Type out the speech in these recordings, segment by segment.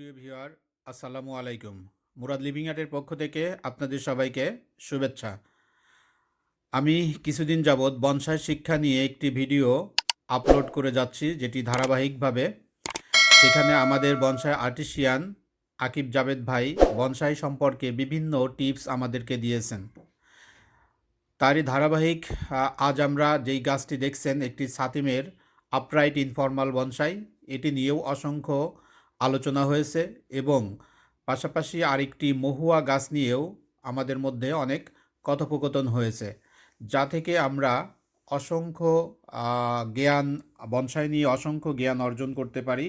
সুপ্রিয় ভিউয়ার, আসসালামু আলাইকুম। মুরাদ লিভিং আর্টের পক্ষ থেকে আপনাদের সবাইকে শুভেচ্ছা। আমি কিছুদিন যাবৎ বনসাই শিক্ষা নিয়ে একটি ভিডিও আপলোড করে যাচ্ছি, যেটি ধারাবাহিকভাবে সেখানে আমাদের বনসাই আর্টিসিয়ান আকিব জাবেদ ভাই বনসাই সম্পর্কে বিভিন্ন টিপস আমাদেরকে দিয়েছেন। তারই ধারাবাহিক আজ আমরা যেই গাছটি দেখছেন, একটি সাতিমের আপরাইট ইনফর্মাল বনসাই। এটি নিয়েও অসংখ্য আলোচনা হয়েছে এবং পাশাপাশি আরেকটি মহুয়া গাছ নিয়েও আমাদের মধ্যে অনেক কথোপকথন হয়েছে, যা থেকে আমরা অসংখ্য জ্ঞান, বনসাই নিয়ে অসংখ্য জ্ঞান অর্জন করতে পারি।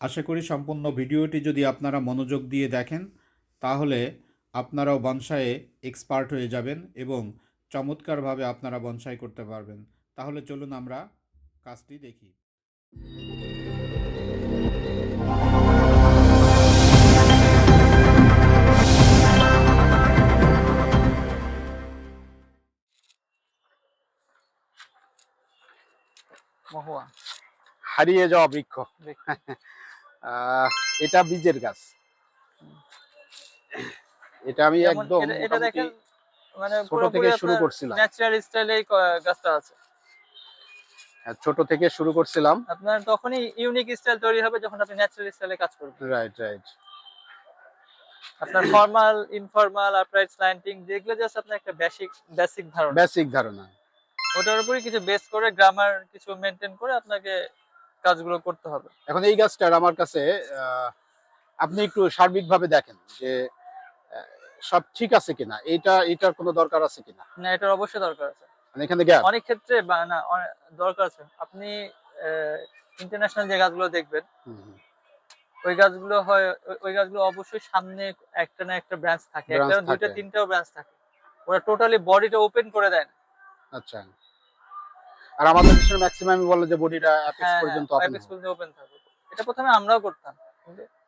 আশা করি সম্পূর্ণ ভিডিওটি যদি আপনারা মনোযোগ দিয়ে দেখেন, তাহলে আপনারাও বনসায়ে এক্সপার্ট হয়ে যাবেন এবং চমৎকারভাবে আপনারা বনসাই করতে পারবেন। তাহলে চলুন আমরা কাজটি দেখি। মহুয়া। হারিয়ে যাওয়া বৃক্ষ। এটা বীজের গাছ। এটা আমি একদম এটা- এটা দেখেন মানে ছোট থেকে শুরু করছিলাম। ন্যাচারাল স্টাইলে গাছটা আছে। হ্যাঁ, ছোট থেকে শুরু করছিলাম। আপনার তখনই ইউনিক স্টাইল তৈরি হবে যখন আপনি ন্যাচারাল স্টাইলে কাজ করবেন। রাইট রাইট আপনার ফর্মাল ইনফর্মাল আপরাইট স্ল্যান্টিং যেগুলো জাস্ট আপনার একটা বেসিক বেসিক ধারণা। বেসিক ধারণা। ওটার উপরই কিছু বেস করে গ্রামার কিছু মেনটেন করে আপনাকে কাজগুলো করতে হবে। এখন এই গাছটার আমার কাছে আপনি একটু সার্বিকভাবে দেখেন যে সব ঠিক আছে কিনা এটা এটার কোনো দরকার আছে কিনা? না এটার অবশ্যই দরকার আছে। মানে এখানে গ্যাপ অনেক ক্ষেত্রে না দরকার আছে। আপনি ইন্টারন্যাশনাল যে গাছগুলো দেখবেন ওই গাছগুলো হয় ওই- গাছগুলো অবশ্যই সামনে একটা না একটা ব্রাঞ্চ থাকে। একটা দুইটা। তিনটাও ব্রাঞ্চ থাকে। ওরা টোটালি বডিটা ওপেন করে দেয় না। আচ্ছা। আর আমাদের দেশের ম্যাক্সিমাম বলে যে বডিটা অ্যাপেক্স হ্যাঁ, পর্যন্ত ওপেন থাকে এটা প্রথমে আমরাও করতাম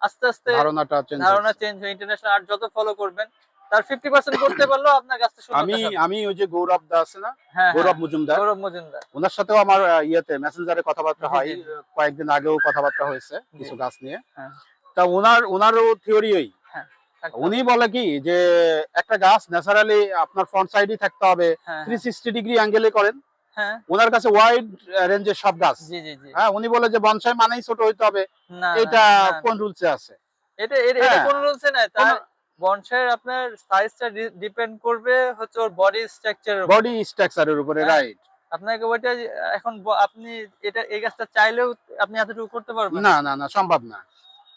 আস্তে আস্তে ধারণাটা চেঞ্জ ধারণা চেঞ্জ হয়ে ইন্টারন্যাশনাল আর্ট যত ফলো করবেন তার ফিফটি পার্সেন্ট করতে পারলেও আপনার গাছটা সুন্দর আমি আমি ওই যে গৌরব দা আছে না? হ্যাঁ গৌরব হ্যাঁ, মজুমদার। গৌরব মজুমদার। ওনার সাথেও আমার ইয়েতে মেসেঞ্জারে কথাবার্তা হয়। কয়েকদিন আগেও কথাবার্তা হয়েছে কিছু গাছ নিয়ে। তা ওনার ওনারও থিওরি ওই। উনি বলে কি যে একটা গাছ ন্যাচারালি আপনার ফ্রন্ট সাইডই থাকতে হবে। হ্যাঁ থ্রি সিক্সটি ডিগ্রি অ্যাঙ্গেলে করেন। ওনার কাছে ওয়াইড রেঞ্জের সব গাছ হ্যাঁ উনি বলে যে বনসাই মানেই ছোট হইতে হবে। এটা কোন রুলসে আছে? এটা এটা হ্যাঁ। কোন রুলসে নাই। তার বনসাইয়ের আপনার সাইজটা ডিপেন্ড করবে হচ্ছে ওর বডি স্ট্রাকচার বডি স্ট্রাকচারের উপরে হ্যাঁ। রাইট আপনাকে ওইটা এখন আপনি এটা এই গাছটা চাইলেও আপনি এতটুকু করতে পারবেন? না না না সম্ভব না।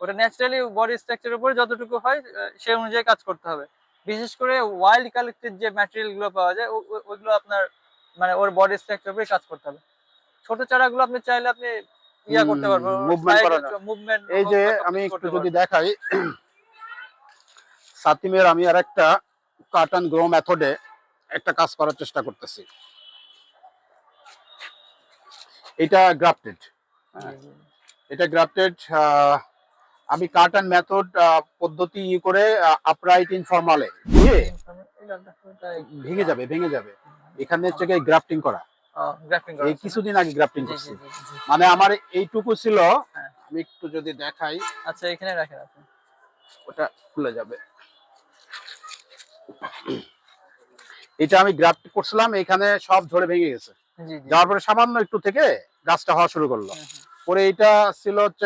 ওটা ন্যাচারালি বডি স্ট্রাকচারের উপরে যতটুকু হয় সেই অনুযায়ী কাজ করতে হবে। বিশেষ করে ওয়াইল্ড কালেক্টেড যে ম্যাটেরিয়ালগুলো পাওয়া যায় ওইগুলো আপনার মানে ওর বডি স্ট্রাকচার উপরে কাজ করতে হবে। ছোট চারাগুলো আপনি চাইলে আপনি ইয়া করতে পারবেন movement করা মুভমেন্ট এই যে আমি একটু যদি দেখাই সাতিমের আমি আর একটা কার্টন গ্রো মেথডে একটা কাজ করার চেষ্টা করতেছি। এটা গ্রাফটেড এটা গ্রাফটেড আমি কার্টন মেথড পদ্ধতি করে আপরাইট ইনফর্মালে ভেঙে যাবে ভেঙে যাবে। এখানে হচ্ছে গ্রাফটিং করা। এই কিছুদিন আগে গ্রাফটিং করছি। মানে আমার এইটুকু ছিল হ্যাঁ। আমি একটু যদি দেখাই। আচ্ছা এখানে রাখেন আপনি। ওটা খুলে যাবে। এটা আমি গ্রাফট করছিলাম এখানে সব ঝরে ভেঙে গেছে। যাওয়ার পরে সামান্য একটু থেকে গাছটা হওয়া শুরু করল। পরে এটা ছিল হচ্ছে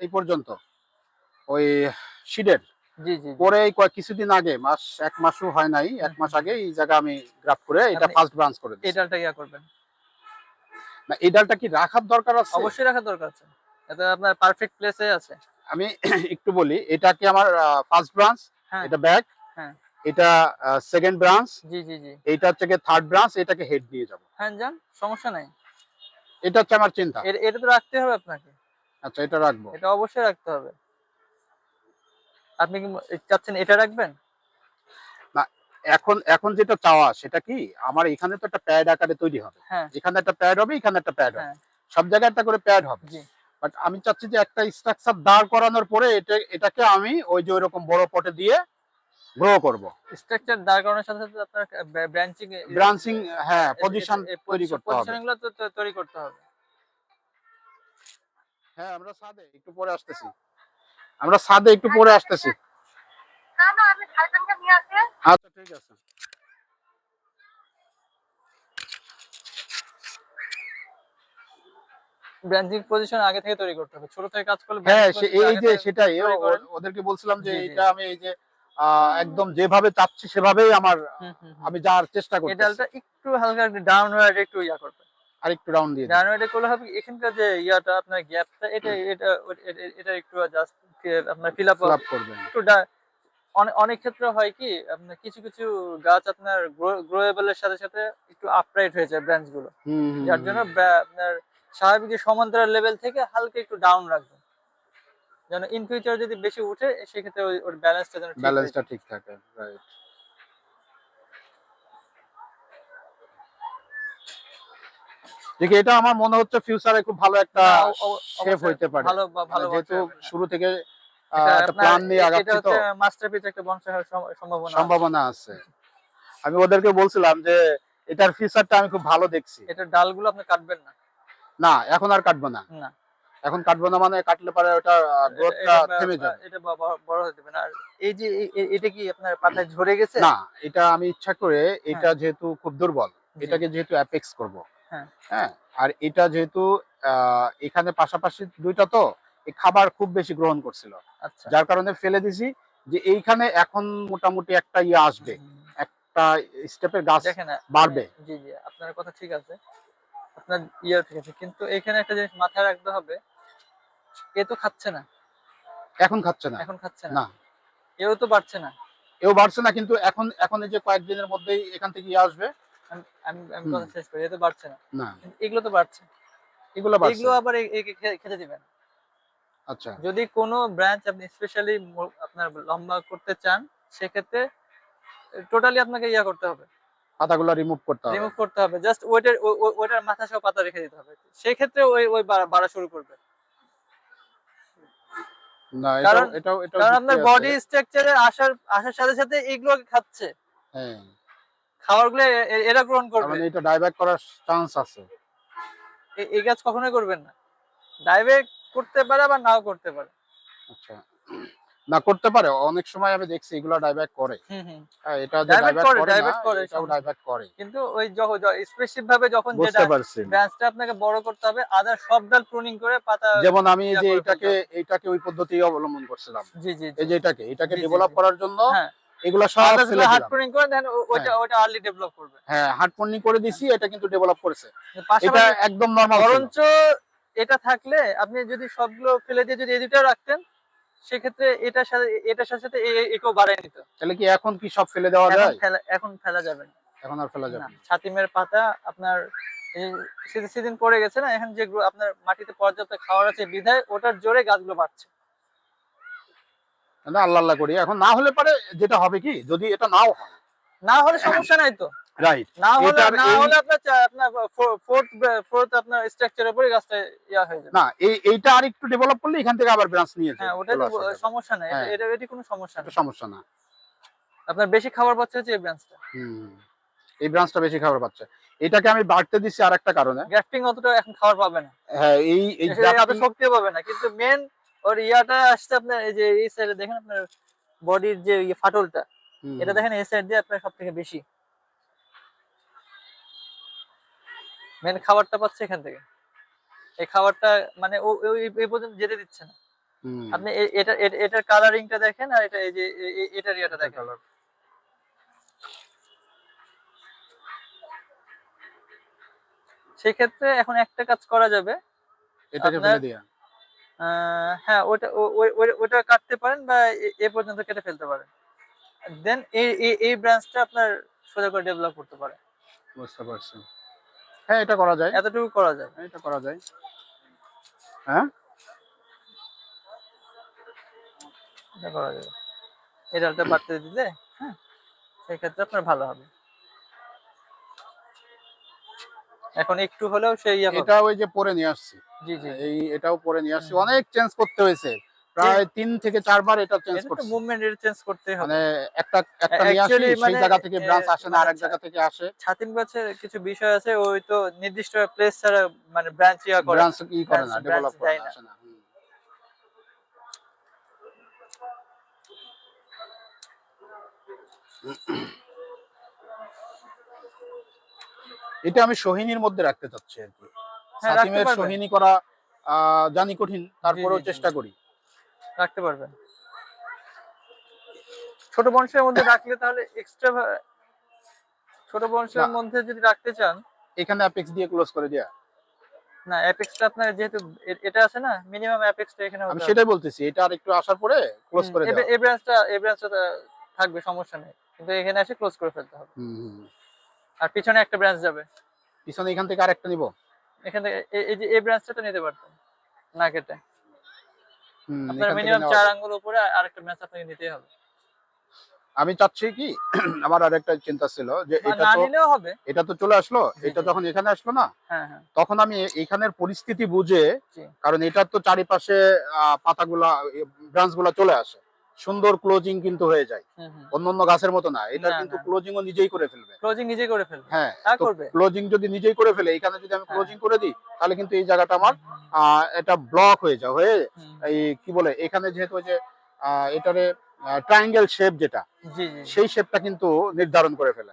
এই পর্যন্ত। ওই জি। পরে এই কিছুদিন আগে মাস এক মাসও হয় নাই এক মাস আগে এই জায়গা আমি গ্রাফ করে এটা ফার্স্ট ব্রাঞ্চ করে দিই এটালটা ইয়া করবেন। না এই ডালটা কি রাখার দরকার আছে? অবশ্যই রাখা দরকার আছে। এটা আপনার পারফেক্ট প্লেসে আছে। আমি একটু বলি এটা কি আমার ফার্স্ট ব্রাঞ্চ হ্যাঁ। এটা ব্যাক হ্যাঁ। এটা সেকেন্ড ব্রাঞ্চ জি জি জি। হচ্ছে গিয়ে থার্ড ব্রাঞ্চ এটাকে হেড নিয়ে যাব। হ্যাঁ যান সমস্যা নাই। এটা হচ্ছে আমার চিন্তা। এটা তো রাখতে হবে আপনাকে। আচ্ছা এটা রাখব। এটা অবশ্যই রাখতে হবে। আপনি কি চাচ্ছেন এটা রাখবেন? এখন এখন যেটা চাওয়া সেটা কি? আমার এখানে তো একটা প্যাড আকারে তৈরি হবে। হ্যাঁ। এখানে একটা প্যাড হবে এখানে একটা প্যাড হবে। হ্যাঁ। সব জায়গায় একটা করে প্যাড হবে। বাট আমি চাচ্ছি যে একটা স্ট্রাকচার দাঁড় করানোর পরে এটা এটাকে আমি ওই যে ওইরকম বড় পটে দিয়ে গ্রো করব। স্ট্রাকচার দাঁড় করানোর সাথে সাথে আপনার ব্রাঞ্চিং ব্রাঞ্চিং হ্যাঁ পজিশন তৈরি করতে হবে। পজিশনগুলো তো তো তৈরি করতে হবে। হ্যাঁ আমরা সাদে একটু পরে আসতেছি। আমরা ছাদে একটু পরে আসতেছি আচ্ছা ঠিক আছে ব্রাঞ্চিং পজিশন আগে থেকে তৈরি করতে হবে ছোট থেকে কাজ করলে হ্যাঁ এই যে সেটাই। ওদেরকে বলছিলাম যে। এটা আমি এই যে আহ, একদম যেভাবে চাচ্ছি সেভাবেই আমার। আমি যাওয়ার চেষ্টা করছি ডালটা একটু হালকা একটু ডাউনওয়ার্ড একটু ইয়া করবে আর একটু রাউন্ড দিয়ে দিই। ডাউনওয়ার্ডে করলে হবে এখানকার যে ইয়াটা আপনার গ্যাপটা এটা এটা এটা একটু জাস্ট আপনার ফিল আপ করবেন। একটু অনেক ক্ষেত্রে হয় কি আপনার কিছু কিছু গাছ আপনার গ্রোয়েবলের সাথে সাথে একটু আপরাইট হয়ে যায় ব্রাঞ্চগুলো। যার জন্য আপনার স্বাভাবিক সমান্তরাল লেভেল থেকে হালকা একটু ডাউন রাখবেন। যেন ইন ফিউচার যদি বেশি উঠে সেক্ষেত্রে ওই- ওর ব্যালেন্সটা যেন ব্যালেন্সটা। ঠিক থাকে রাইট দেখি এটা আমার মনে হচ্ছে ফিউচারে খুব ভালো একটা শেপ হইতে পারে। ভালো ভালো মানে যেহেতু হ্যাঁ। শুরু থেকে একটা প্ল্যান নিয়ে আগাচ্ছি এটা তো। হচ্ছে মাস্টারপিস একটা বংশ হওয়ার সম্ভাবনা সম্ভাবনা আছে। আমি ওদেরকে বলছিলাম যে এটার ফিচারটা আমি খুব ভালো দেখছি। এটার ডালগুলো আপনি কাটবেন না? না এখন আর কাটবো না। না। এখন কাটবো না মানে কাটলে পরে ওটা গ্রোথটা থেমে যাবে। এটা বড় হতে না। আর এই যে এটা কি আপনার পাতায় ঝরে গেছে? না এটা আমি ইচ্ছা করে এটা যেহেতু খুব দুর্বল এটাকে যেহেতু অ্যাপেক্স করব। হ্যাঁ। হ্যাঁ আর এটা যেহেতু এখানে পাশাপাশি দুইটা তো এই খাবার খুব বেশি গ্রহণ করছিল। আচ্ছা। যার কারণে ফেলে দিছি যে এইখানে এখন মোটামুটি একটা ইয়ে আসবে একটা স্টেপের গাছ বাড়বে। জি জি আপনার কথা ঠিক আছে। আপনার ইয়ে ঠিক আছে কিন্তু এখানে একটা জিনিস মাথায় রাখতে হবে এ তো খাচ্ছে না। এখন খাচ্ছে না। এখন খাচ্ছে না। না। এও তো বাড়ছে না। এও বাড়ছে না কিন্তু এখন এখন এই যে কয়েকদিনের মধ্যেই এখান থেকে ইয়ে আসবে আমি আমি কথা শেষ করি এ তো বাড়ছে না। না। এগুলো তো বাড়ছে। এগুলো বাড়ছে। এগুলো আবার খেতে দিবেন। আচ্ছা। যদি কোনো ব্রাঞ্চ আপনি স্পেশালি আপনার লম্বা করতে চান সেক্ষেত্রে টোটালি আপনাকে ইয়া করতে হবে। পাতাগুলো রিমুভ করতে হবে। রিমুভ করতে হবে। জাস্ট ওইটার ওইটার মাথা সহ পাতা রেখে দিতে হবে। সেই ক্ষেত্রে ওই ওই বাড়া শুরু করবে। না এটাও এটাও কারণ আপনার বডি স্ট্রাকচারে আসার আসার সাথে সাথে এগুলো খাচ্ছে। হ্যাঁ। খাবারগুলো এরা গ্রহণ করবে। কারণ এটা ডাইব্যাক করার চান্স আছে। এই কাজ কখনোই করবেন না। করতে পারে আবার নাও করতে পারে। আচ্ছা। না করতে পারে। অনেক সময় আমি দেখছি এগুলো ডাইব্যাক করে। হ্যাঁ, এটা যে ডাইব্যাক করে, করে করে, এটাও ডাইব্যাক করে। কিন্তু ওই যখন স্পেসিফিক ভাবে যখন যেটা ব্রাঞ্চটা আপনাকে বড় করতে হবে আদার সব ডাল প্রুনিং করে পাতা যেমন আমি এই যে করে এটাকে ওই পদ্ধতি অবলম্বন করছিলাম। জি জি এই যে এটাকে এটাকে ডেভেলপ করার জন্য হ্যাঁ। এগুলো সব হার্ড প্রুনিং করে দেন ওইটা হ্যাঁ। ওইটা আর্লি ডেভেলপ করবে। হ্যাঁ হার্ড পন্নি করে দিছি এটা কিন্তু ডেভেলপ করেছে। এটা একদম নরমাল বরঞ্চ এটা থাকলে আপনি যদি সবগুলো ফেলে দিয়ে যদি রাখতেন সেক্ষেত্রে এটার সাথে এটার সাথে একেও বাড়ায় নিত। তাহলে কি এখন কি সব ফেলে দেওয়া এখন যায়? ফেলা এখন ফেলা যাবে না। এখন আর ফেলা যাবে না। ছাতিমের পাতা আপনার সেদিন পড়ে গেছে না? এখন যে আপনার মাটিতে পর্যাপ্ত খাওয়ার আছে বিধায় ওটার জোরে গাছগুলো বাড়ছে। না আল্লাহ আল্লাহ করি। এখন না হলে পারে যেটা হবে কি যদি এটা নাও হয়। না হলে সমস্যা নাই তো। রাইট না হলে না হলে আপনার আপনার ফোর্থ ফোর্থ আপনার স্ট্রাকচারের উপরে গাছটা ইয়া হয়ে যাবে। না এই এইটা আর একটু ডেভেলপ করলে এখান থেকে আবার ব্রাঞ্চ নিয়ে হ্যাঁ ওটা সমস্যা নাই। হ্যাঁ। এটা এটি কোনো সমস্যা নেই। সমস্যা না। আপনার বেশি খাবার পাচ্ছে হচ্ছে এই ব্রাঞ্চটা হুম। এই ব্রাঞ্চটা বেশি খাবার পাচ্ছে। এটাকে আমি বাড়তে দিচ্ছি আর একটা কারণে। গ্রাফটিং অতটা এখন খাবার পাবে না। হ্যাঁ এই এই শক্তি পাবে না। কিন্তু মেন ওর ইয়াটা আসছে আপনার এই যে এই সাইডে দেখেন আপনার বডির যে ইয়ে ফাটলটা এটা দেখেন এই সাইড দিয়ে আপনার সব থেকে বেশি। মেন খাবারটা পাচ্ছে এখান থেকে। এই খাবারটা মানে ও এই- পর্যন্ত যেতে দিচ্ছে না। আপনি এটা এটার কালারিংটা দেখেন আর এটা এই যে এটার ইয়েটা দেখেন। সেক্ষেত্রে এখন একটা কাজ করা যাবে। এটাকে ফেলে দিয়া। হ্যাঁ ওটা ওটা কাটতে পারেন বা এ- পর্যন্ত কেটে ফেলতে পারেন। দেন এই এই- এই ব্রাঞ্চটা আপনার সোজা করে ডেভেলপ করতে পারে বুঝতে পারছি। হ্যাঁ এটা করা যায়। এতটুকু করা যায়। এটা করা যায়। হ্যাঁ? এটা করা যাবে এই ডালটা বাড়তে দিলে হ্যাঁ সেক্ষেত্রে আপনার ভালো হবে। এখন একটু হলেও সেই ইয়ে এটা ওই যে পরে নিয়ে আসছি। জি জি। এই এটাও পরে নিয়ে আসছি। অনেক চেঞ্জ করতে হয়েছে। প্রায় তিন থেকে চারবার এটা চেঞ্জ করতে মুভমেন্ট এর চেঞ্জ করতে হবে। মানে একটা একটা নিয়ে আসি সেই মানে জায়গা থেকে ব্রাঞ্চ আসে না আরেক আচ্ছা। জায়গা থেকে আসে। ছাতিন গাছের কিছু বিষয় আছে ওই তো নির্দিষ্ট প্লেস ছাড়া মানে ব্রাঞ্চ ইয়া করে ব্রাঞ্চ কি করে না ডেভেলপ করে না Mm-hmm. এটা আমি সোহিনীর মধ্যে রাখতে চাচ্ছি আর কি। হ্যাঁ, পারবেন। সোহিনী করা জানি কঠিন তারপরেও। চেষ্টা করি। রাখতে পারবেন। ছোট বংশের মধ্যে রাখলে তাহলে এক্সট্রা ছোট বংশের মধ্যে যদি রাখতে চান। এখানে অ্যাপেক্স দিয়ে ক্লোজ করে দেয়া। না অ্যাপেক্সটা আপনার যেহেতু এটা আছে না মিনিমাম অ্যাপেক্সটা এখানে আমি সেটাই বলতেছি এটা আর একটু আসার পরে ক্লোজ করে দেওয়া। এই ব্রাঞ্চটা এই ব্রাঞ্চটা থাকবে সমস্যা নেই। কিন্তু এখানে এসে ক্লোজ করে ফেলতে হবে। হুম। আর পিছনে একটা ব্রাঞ্চ যাবে। পিছনে এখান থেকে আরেকটা নিব? এখান থেকে এই যে এই ব্রাঞ্চটা নিতে পারতেন না কেটে। আপনার মিনিমাম চার আঙ্গুল উপরে আরেকটা ব্রাঞ্চ আপনাকে নিতেই হবে। আমি চাচ্ছি কি আমার আর একটা চিন্তা ছিল যে এটা তো নিলেও হবে। এটা তো চলে আসলো এটা যখন এখানে আসলো না হ্যাঁ হ্যাঁ। তখন আমি এখানের পরিস্থিতি বুঝে কারণ এটার তো চারিপাশে পাতাগুলা ব্রাঞ্চগুলা চলে আসে। সুন্দর ক্লোজিং কিন্তু হয়ে যায়। হুম হুম অন্য অন্য গাছের মতো না এটা কিন্তু ক্লোজিং ও নিজেই করে ফেলবে। ক্লোজিং নিজে করে ফেলবে। হ্যাঁ তা করবে। ক্লোজিং যদি নিজেই করে ফেলে এখানে যদি আমি হ্যাঁ। ক্লোজিং করে দিই তাহলে কিন্তু এই জায়গাটা আমার এটা ব্লক হয়ে যায় হয়ে এই কি বলে এখানে যেহেতু যে এটারে ট্রায়াঙ্গেল শেপ যেটা জি জি। সেই শেপটা কিন্তু নির্ধারণ করে ফেলে।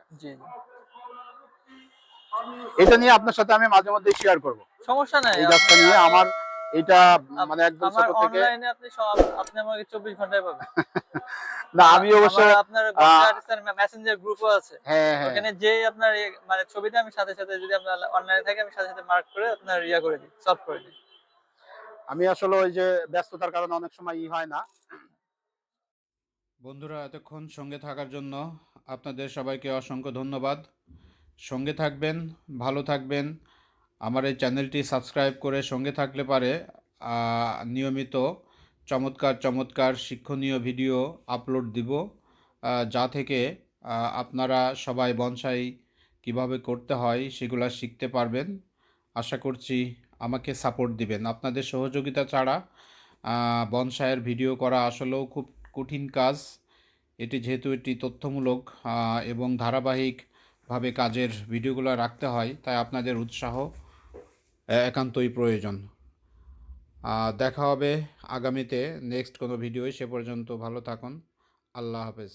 এটা নিয়ে আপনার সাথে আমি মাঝে মধ্যে শেয়ার করব। সমস্যা নাই। এই গাছটা নিয়ে আমার এটা মানে একদম আমার ছোট থেকে অনলাইনে আপনি সব- আপনি আমাকে চব্বিশ ঘন্টায় পাবেন। না আমি অবশ্য আপনার মেসেঞ্জার গ্রুপও আছে। হ্যাঁ হ্যাঁ। ওখানে যে আপনার মানে ছবিতে আমি সাথে সাথে যদি আপনার অনলাইনে থাকে আমি সাথে সাথে মার্ক করে আপনার ইয়া করে দিই সলভ করে দিই। আমি আসলে ওই যে ব্যস্ততার কারণে অনেক সময় ই হয় না। বন্ধুরা এতক্ষণ সঙ্গে থাকার জন্য আপনাদের সবাইকে অসংখ্য ধন্যবাদ। সঙ্গে থাকবেন ভালো থাকবেন। আমার এই চ্যানেলটি সাবস্ক্রাইব করে সঙ্গে থাকলে পারে নিয়মিত চমৎকার চমৎকার শিক্ষণীয় ভিডিও আপলোড দিব যা থেকে আপনারা সবাই বনসাই কীভাবে করতে হয় সেগুলো শিখতে পারবেন। আশা করছি আমাকে সাপোর্ট দিবেন। আপনাদের সহযোগিতা ছাড়া বনসায়ের ভিডিও করা আসলেও খুব কঠিন কাজ। এটি যেহেতু এটি তথ্যমূলক এবং ধারাবাহিকভাবে কাজের ভিডিওগুলো রাখতে হয়, তাই আপনাদের উৎসাহ একান্তই প্রয়োজন। দেখা হবে আগামীতে নেক্সট কোনো ভিডিও সে পর্যন্ত ভালো থাকুন। আল্লাহ হাফেজ।